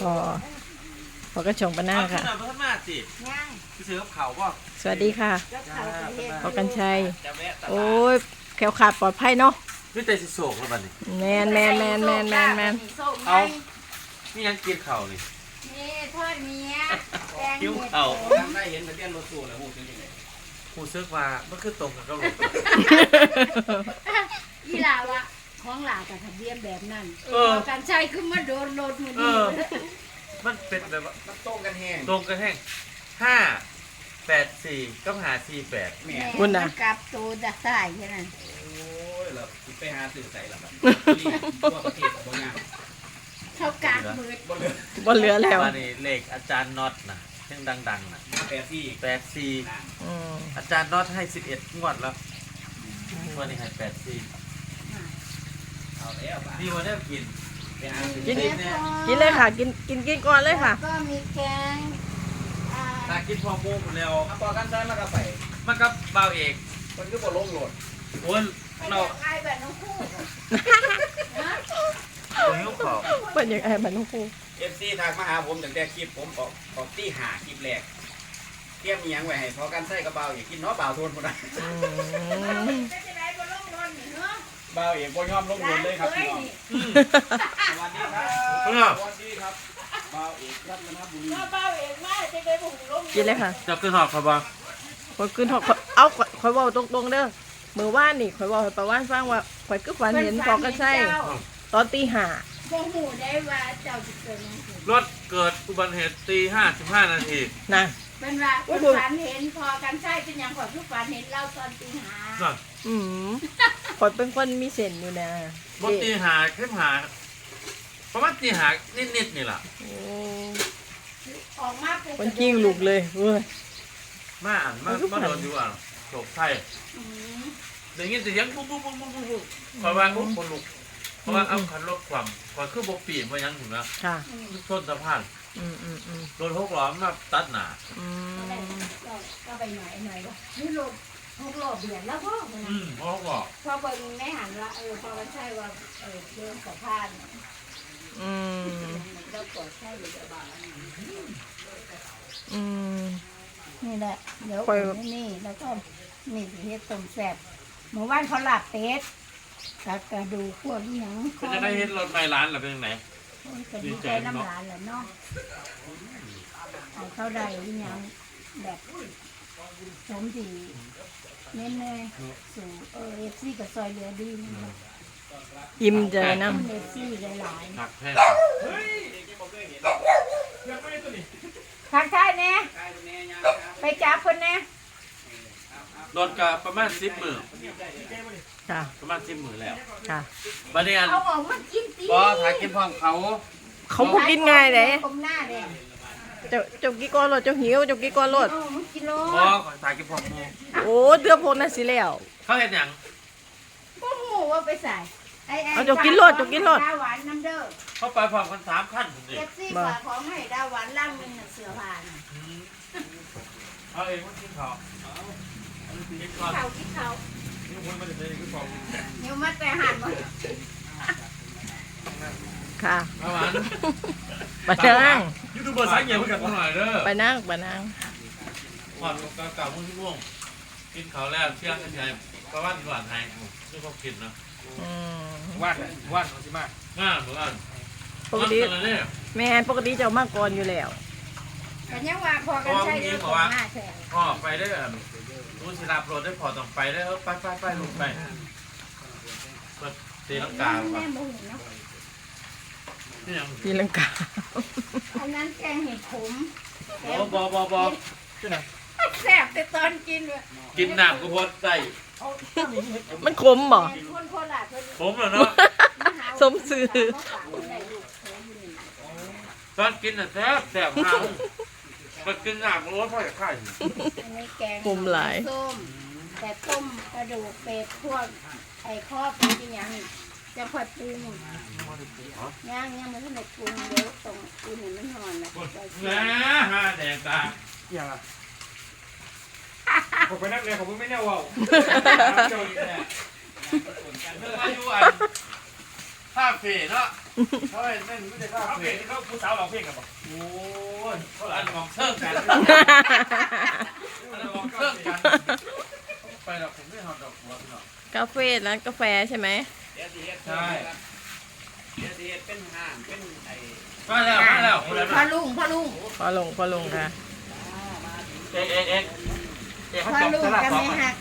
พอพอกระชงปะหน้าเอาขึ้ค่ะนมาพัฒนาสิย่างพี่ซื้อกับเขาบ่สวัสดีค่ะก็เขาไปเฮ็ดพอกันชัย จะแวะตลาดโอ้ยแขวขาดปลอดภัยเนาะ พี่เตยสิโศกแล้วบัดนี้ แมนแมนแมนแมนแมนแมนส่งเอาให้นี่ยังกินข้าวนี่นี่ทอดเมียแกงหิวเห็ดข้าวโขมได้เห็นทะเบียนรถตู้แล้วหูจังได๋ผู้ซึกว่ามันคือตรงกับกระโหลกอีหลาวะ ของหลากับทะเบียนแบบนั้นเออกันใช้ขึ้นมาโดนรถมือเอนี้อ มันเป็นแบบว่ามันตรงกันแฮงตรงกันแห้งห้าแปดสี่กับหาสี่แปดแม่แม่คุณน่ะ มันกลับตัวดักสายแค่นั้นโอ้ยแล้วสิไปหาซื้อใส่ละบัดนี่ทั่วประเทศบ่งามเขากากมืดบ่เหลือบ่เหลือแล้ววันนี้เลขอาจารย์น็อตนะเช่งดังๆนะแต่ที่แปดสี่อืมอาจารย์น็อตให้สิบเอ็ดงวดแล้ววันนี้ให้แปดสี่ เอาแล้วบัดนี่วันนี้กินไปหาซื้อกินเนี่ยกินเลยค่ะ กินกินกินก่อนเลยค่ะ ก็มีแกงอ่าถ้ากินพอหมูหมดแล้วเอาปอกันใช้มาก็ไปมันก็เบาเอกมันคือบ่ลงโหลดโอ้ยไปเราเด็กไอ้แบบน้องคู่ฮะหิวข้าวเป็นยังไงบ้านน้องครู FC ทักมาหาผมตั้งแต่คลิปผมออกออกที่หาคลิปแรกเตรียมอีหยังไว้ให้พอกันใช้กับเบาอีกกินเนาะเบาโทนพุ่นน่ะอืมก็จะได้บ่ลงรถนี่เนาะเบาเอกบ่ยอมลงโหลดเลยครับพี่น้องนี่สวัสดีครับเพื่อสวัสดีครับเบาเอกรัตนบุรีก็เบาเองว่าจะได้บุกลงกินเลยค่ะจะขึ้นหอบครับบ่คอยขึ้นหอกเอาข่อยข่อยเว่าตรงๆเด้อมือว่านนี่ข่อยเว่าให้ปาว่านฟังว่าข่อยก็ฝันเห็นพอกระใช่ตอนตีห้าบ่หูได้ว่าเจ้าจะเกิดยังไงรถเกิดอุบัติเหตุตีห้าสิบห้านาทีนะ เป็นว่าโอ้เป็นโหฝันเห็นพอกันใช่เป็นอย่างก่อนทุกฝันเห็นเราตอนตีหานั่นอืมข่อยเป็นคนมีเส้นอยู่นะบนตีหาขึ้นหาประมาณตีหานิดๆนี่แหละโอ้ออกมาเป็นคนกิ้งลูกเลยเว้ย มาอ่านมามันก็มาผ่านโดนอยู่อะโฉบไทยอืมเดี๋ยวนี้เสียงปุ๊บปุ๊บปุ๊บปุ๊บปุ๊บปุ๊บคอยว่าปุ๊บคนลุกเพราะว่าเอาคันรถความคอยคือบกปีนมายังถึงนะค่ะอืมชนสะพาน อืมอืมอืมรถหกล้อมาตัดหนาอืก็มก็ก็ไปหน่อยหน่อยว่านี่โลดหกโลดเดือนแล้วพ่อมันอืมเพราะหกล้อพอเบิ่งไม่หันว่าเออพอกันใช่ว่าเออเรื่องสะพานอืมแล้วกดใช่หรือจะบ้าอืมนี่แหละเดี๋ยวปล่อยนี่แล้วก็นี่สิเฮ็ดต้มแซ่บเมื่อวานเขาหลับเป็ดกับกระดูกพวกนี้หยังก็จะได้เห็นรถไฟร้านหรือเป็นยังไงโอ้ย ก็ดีใจน้ำหลานแหละเนาะให้เขาได้อีหยังแบบสมดีเน้นเลยสู่เออเอฟซีกับซอยเหลือดีนะคะอิ่มใจน้เอฟซีหลายหนักแท้ๆทักทายแน่ไปจับคนแน่รถก็ประมาณสิบหมื่นำค่ะประมาณสิบหมื่นแล้วค่ะบัดนี้อันเอาออกมากิน ตีพอถ่ายกินพร้อมเขาเขาพูกินง่ายเลยคมหน้าแดงเจ้าเจ้ากี่ก้อนรถเจ้าหิวเจ้ากี่ก้อนรถเอามากินโลพอถ่ายกินพร้อมหมูโอ้เดือพวกนั้นสิแล้ว เขาเห็นอย่างบ่ฮู้ว่าไปใส่ไอ้ไอ้เอาเจ้ากินโลดเจ้ากินโลด ดาหวานน้ำเด้อเขาไปพร้อมกันสามขั้นผมดิเอฟซีฝากของให้ดาหวานล่างหนึงน่ะเสือผ่านเอาเองมันกินเขากินก่อนเขาที่เขานี่คนไม่ได้เลยกินพร้อม เดี๋ยวมาแต่หันมา ค่ะ ประมาณไปนั่ง ยูทูบเบอร์สายเงียบเหมือนกันหน่อยเด้อไปนั่งไปนั่งก่อนเก่าๆมุ่งที่ม่วงกินเขาแล้วเชื่อกันใหญ่ประมาณหวานไทยนี่เขากินนะอืมวาดวาดเอาสิมาง่ายเหมือนกันปกตินั่นเนี่ย แม่นปกติเจ้ามาก่อนอยู่แล้ว แต่ยังว่าพอกันใช้เรื่องของหน้าแท้พ่อไปได้แบบรู้สิลาโปรดได้พอต้องไปได้เออไปไปไปลงไปเปิดตีลังกาแม่ป่ะบ่ฮู้เนาะ นี่ยังทีลังกาอันนั้นแกงเห็ดขมบอบอบอบอแซ่บแต่ตอนกินเลยกินน้ำก็พอใส่มันขมบ่แม่คนโคราชเพิ่นผมเหรอเนาะมาหาสมซื่อมาฝากคนใดลูกเขาอยู่นี่ตอนกินน่ะแซ่บแซ่บมากมันกินน้ำก็รสพ่อจะข่ายอันนี้แกงขมหลายส้มแต่ต้มกระดูกเป็ดพวกไอ้ข้อเป็นที่ยัง จะผัดปรุงย่างย่างมันก็ไม่ปรุงเดี๋ยวตรงปรุงเห็นมันหอนนะใส่เกลืแหอมฮาแดงตาอย่างอะผมไปนักเรียนผมไม่แน่ว่าวเจ้าอีกแน่เรื่องอายุอันภาพเฟ่เนาะเฮ้ยนั่นไม่ได้เข้าเพลงเขาผู้สาวร้องเพลงกันป่ะโอ้ยเขาอันมองเชิงกันอันมองเชิงกันไปหรอกผมไม่หอดดอกบัวพี่น้องกาแฟร้านกาแฟใช่ไหมเดี๋ยว สิเฮ็ดใช่ เดี๋ยวสิเฮ็ดเป็นห้างเป็นไอ้มาแล้วมาแล้วคนละพ่อลุงพ่อลุงพอลงพอลงค่ะ เอ็กเอ็กเอ็กเอ็กเขาพ่อจองลุงสลากกับสองแม่หัก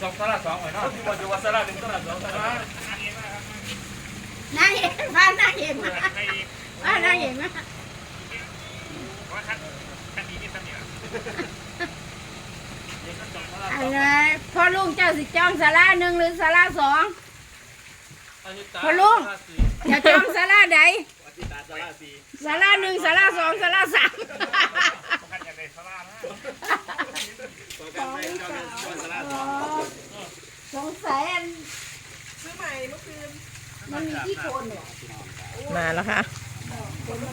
จองสลากสองไว้เนาะที่บอกอยู่ว่าสลากหนึ่งสลากสองสลากนางเอกพานางเอกมาพานางเอกมาอะไรพ่อลุงเจ้าสิจองศาลาหนึ่งหรือศาลาสอง พอลุงจะจองศาลาใดสาราสีศาลาหนึ่งศาลาสองศาลาสามสองเป็นจองสาราสองสงสัยอันซื้อใหม่เมื่อคืนมันมีที่โคนเหรอมาแล้วค่ะ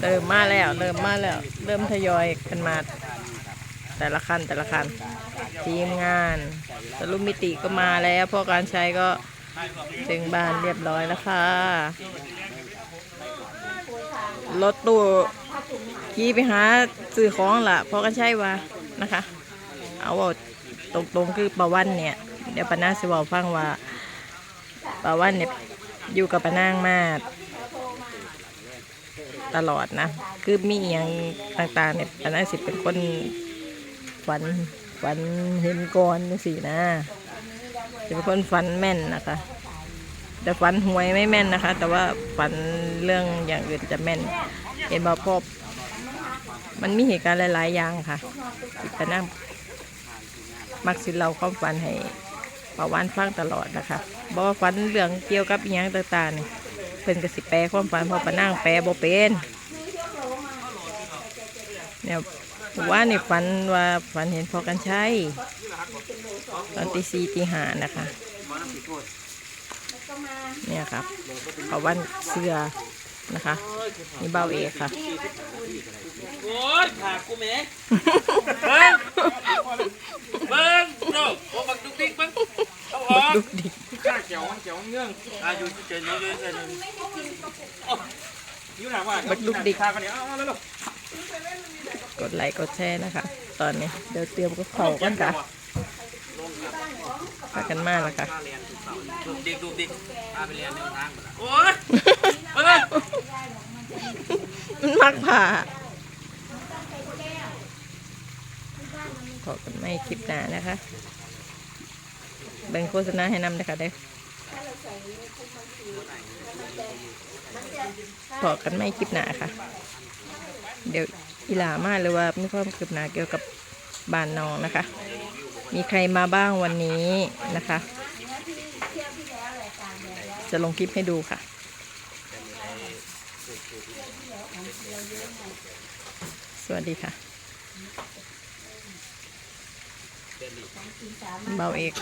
เริ่มมาแล้ว เริ่มมาแล้ว เริ่มทยอยกันมา แต่ละคันแต่ละคัน ทีมงานสรุปมิติก็มาแล้วพวกการใช้ก็ ถึงบ้านเรียบร้อยแล้วค่ะ รถตู้ขี่ไปหาซื้อของล่ะพอกันใช่ว่านะคะ เอาว่าตรงๆคือประวันเนี่ย เดี๋ยวปานาสิบอกฟังว่าประวันเนี่ยอยู่กับปานางมาตลอดนะ คือมีอย่างต่างๆเนี่ยปานาสิเป็นคนฝันฝันเห็นก่อนสินะ เป็นคนฝันแม่นนะคะ แต่ฝันหวยไม่แม่นนะคะ แต่ว่าฝันเรื่องอย่างอื่นจะแม่น เห็นบอกพบ มันมีเหตุการณ์หลาย ๆ อย่างค่ะที่ปานางมักสิเราความฝันให้ป่าวานฟังตลอดนะคะบอกว่าฝันเรื่องเกี่ยวกับอย่างต่างๆนี่เพิ่นก็สิแปลความฝันพอปะนั่งแปลบ่เป็นเนี่ย ว่าในฝันว่าฝันเห็นพอกันใช้ตอนตีสี่ตีห้านะคะเนี่ยครับป่าวานเสือนะคะนี่เบาเอค่ะโอ้ยขากูแม่เบิ้งเบิ้งโน่โอ้บักดุกดิกเบิ้งเอาออกดุกดิกข้าเขียวเขียวเงื่องอายุเฉยๆเฉยๆเฉยๆอยู่หลังว่าบักดุกดิกข้ากันเนี่ยเอาเอาแล้วลูก ดไลค์กดแชร์นะคะ ตอนนี้เดี๋ยวเตรียมกับเขาวกันค่ะพากันมาแล้วค่ะดูดิกดูดิกพาไปเรียนเดินทางหมดละโอ้ยเบิ้งมันมักผ่าขอกันไม่คลิปหน้านะคะแบ่งโฆษณาให้นำนะคะเด้อขอกันไม่คลิปหน้าค่ะ เดี๋ยว อีหลามาหรือว่ามีความคืบหน้าเกี่ยวกับบ้านน้องนะคะ มีใครมาบ้างวันนี้นะคะ จะลงคลิปให้ดูค่ะสวัสดีค่ะเบาเอก